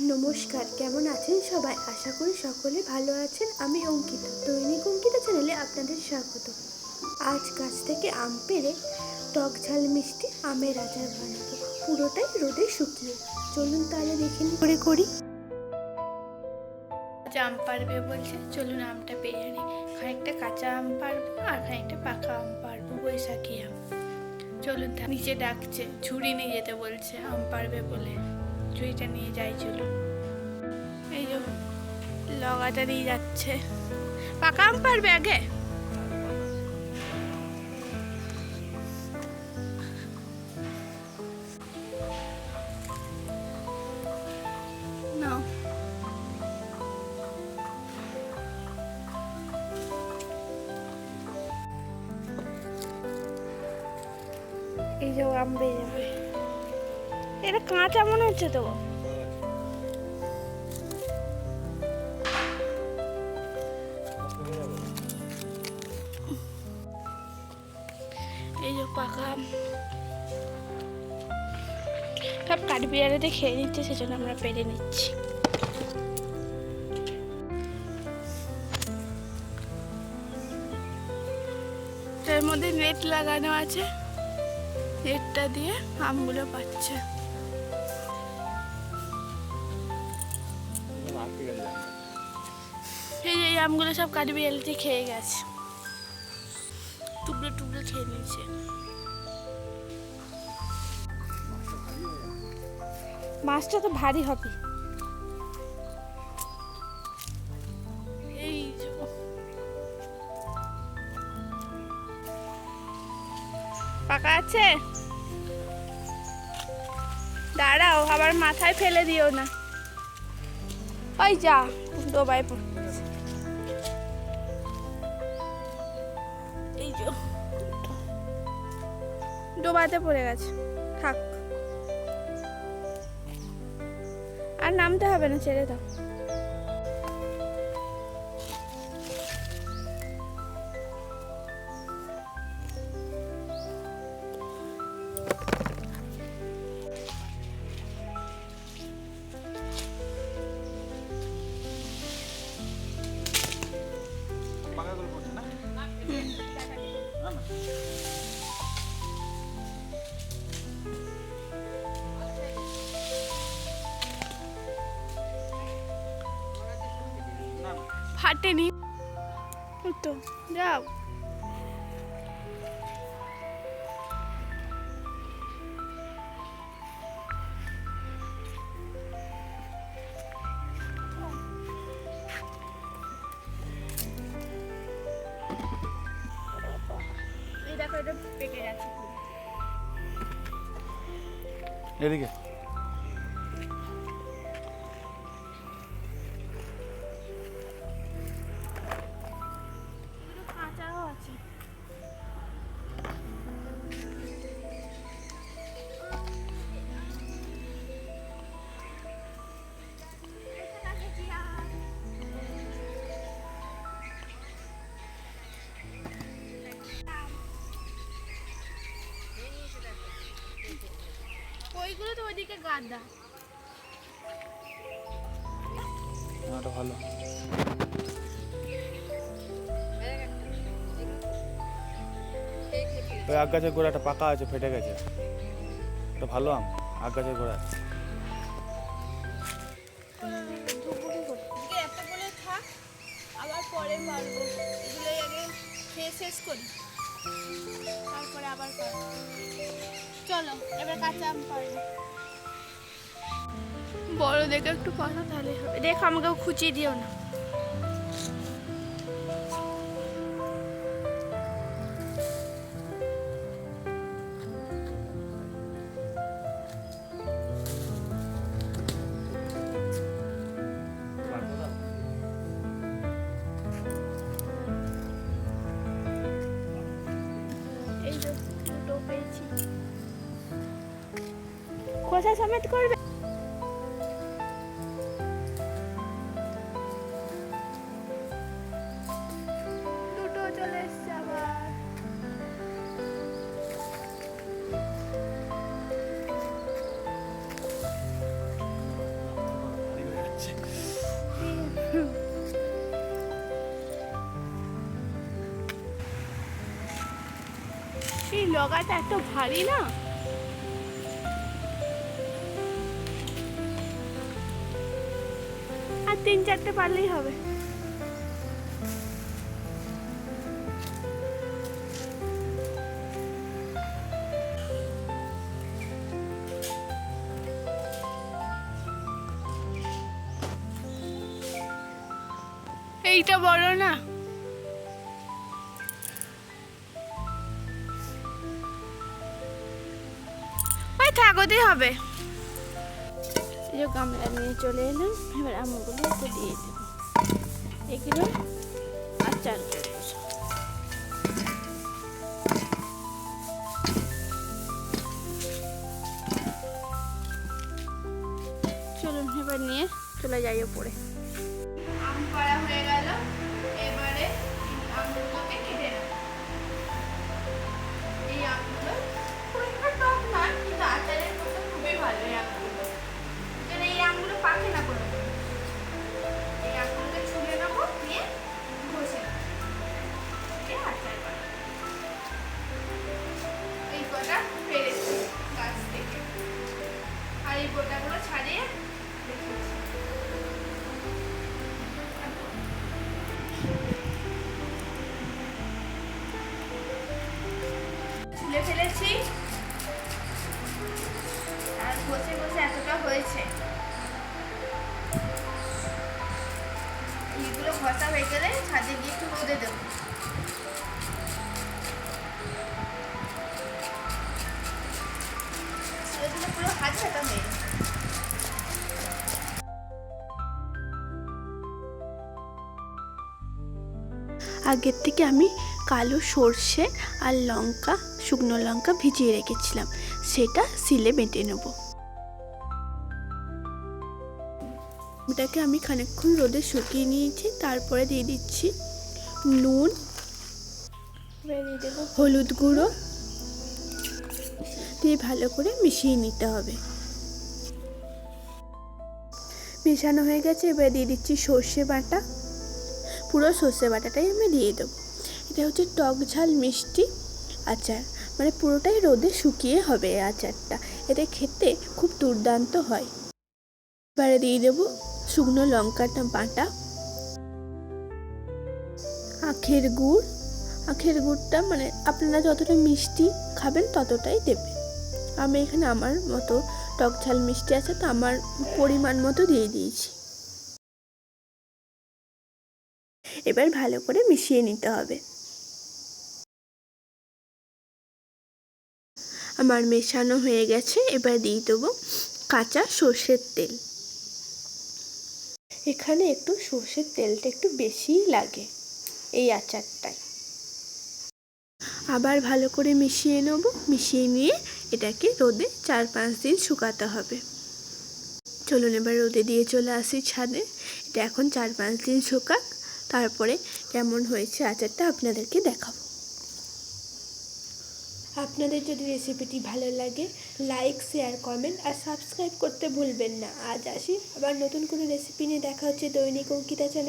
নমস্কার কেমন আছেন সবাই? আশা করি সকলে ভালো আছেন। আমি অঙ্কিতা দৈনিক অঙ্কিতা চ্যানেলে আপনাদের স্বাগত। আজ গাছ থেকে আম পেড়ে টক ঝাল মিষ্টি আমের আচার বানাবো। পুরোটাই রোদে শুকিয়ে। চলুন তাহলে দেখে নিই। করে করি। আম পারবে বলছে চলুন আমটা পেয়ে আনি খানিকটা কাঁচা আম পারব আর খানিকটা পাকা আম পারব বৈশাখী আম। চলুন তা- নিচে ডাকছে ঝুড়ি নিয়ে যেতে বলছে আম পারবে বলে। ঝুড়িটা নিয়ে যাই এই যে লগাটা নিয়ে যাচ্ছে। পাকা আম পারবে আগে? এই যে আম বেয়ে যাবে এটা কাঁচা মনে হচ্ছে তো। এই যে আম। সব কাঠবিড়ালিতে খেয়ে নিচ্ছে সেজন্য আমরা পেরে নিচ্ছি। এর মধ্যে নেট লাগানো আছে। নেটটা দিয়ে আমগুলো পাচ্ছে। আমগুলো সব কাঠবিড়ালিতে খেয়ে গেছে। টুকরো টুকরো খেয়ে নিয়েছে। মাছটা তো ভারী হবে। এই পাকা আছে? দাঁড়াও আবার মাথায় ফেলে দিও না। ওই যা ডোবায় পড়ছে ডোবাতে পড়ে গেছে। থাক। আর নামতে হবে না ছেড়ে দাও। ফাটেনি তো যাও। এই দেখো এটা পেকে গেছে। এদিকে। ওইগুলো তো ওইদিকে গাদা। ওটা ভালো। ওই আগ গাছের গোড়াটা পাকা আছে ফেটে গেছে। ওটা ভালো আম আগ গাছের গোড়া। একটা আবার পরে পারব। এগুলোই আগে খেয়ে শেষ করি। তারপরে আবার পারব। চলো, এবার কাঁচা আম বড় দেখে একটু কথা তাহলে হবে। দেখো আমাকে খুঁচিয়ে দিও না। খোসা সমেত করবে? এই লগাটা এত ভারী না? তিন চারটে পারলেই হবে। এইটা বড় না। ওই হবে। যে গামলা নিয়ে চলে এলাম। এবার আমগুলো একটু দিয়ে দেবো। এগুলো আচার চলুন, এবার নিয়ে চলে যাই ওপরে ছুলে আর বসে বসে এতটা হয়েছে। এইগুলো ঘষা হয়ে গেলে ছাদে গিয়ে একটু রোদে দেবো। পুরো হাত ছাটা আগের থেকে আমি কালো সর্ষে আর লঙ্কা, শুকনো লঙ্কা ভিজিয়ে রেখেছিলাম। সেটা সিলে বেটে নেব। এটাকে আমি খানিকক্ষণ রোদে শুকিয়ে নিয়েছি, তারপরে দিয়ে দিচ্ছি নুন, হলুদ গুঁড়ো দিয়ে ভালো করে মিশিয়ে নিতে হবে। মেশানো হয়ে গেছে, এবার দিয়ে দিচ্ছি সর্ষে বাটা। পুরো সর্ষে বাটাটাই আমি দিয়ে দেবো। এটা হচ্ছে টক ঝাল মিষ্টি আচার। মানে পুরোটাই রোদে শুকিয়ে হবে এই আচারটা। এটা খেতে খুব দুর্দান্ত হয়। এবারে দিয়ে দেবো শুকনো লঙ্কাটা বাটা। আখের গুড়। আখের গুড়টা মানে আপনারা যতটা মিষ্টি খাবেন ততটাই দেবে আমি এখানে আমার মতো টক ঝাল মিষ্টি আছে তো আমার পরিমাণ মতো দিয়ে দিয়েছি। এবার ভালো করে মিশিয়ে নিতে হবে। আমার মেশানো হয়ে গেছে, এবার দিয়ে দেবো কাঁচা সর্ষের তেল। এখানে একটু সর্ষের তেলটা একটু বেশিই লাগে এই আচারটায়। আবার ভালো করে মিশিয়ে নেব, মিশিয়ে নিয়ে এটাকে রোদে চার পাঁচ দিন শুকাতে হবে। চলুন এবার রোদে দিয়ে চলে আসি ছাদে। এটা এখন চার পাঁচ দিন শুকাক, তারপরে কেমন হয়েছে আচারটা আপনাদেরকে দেখাবো। আপনাদের যদি রেসিপিটি ভালো লাগে লাইক শেয়ার কমেন্ট আর সাবস্ক্রাইব করতে ভুলবেন না। আজ আসি, আবার নতুন কোনো রেসিপি নিয়ে দেখা হচ্ছে দৈনিক অঙ্কিতা চ্যানেল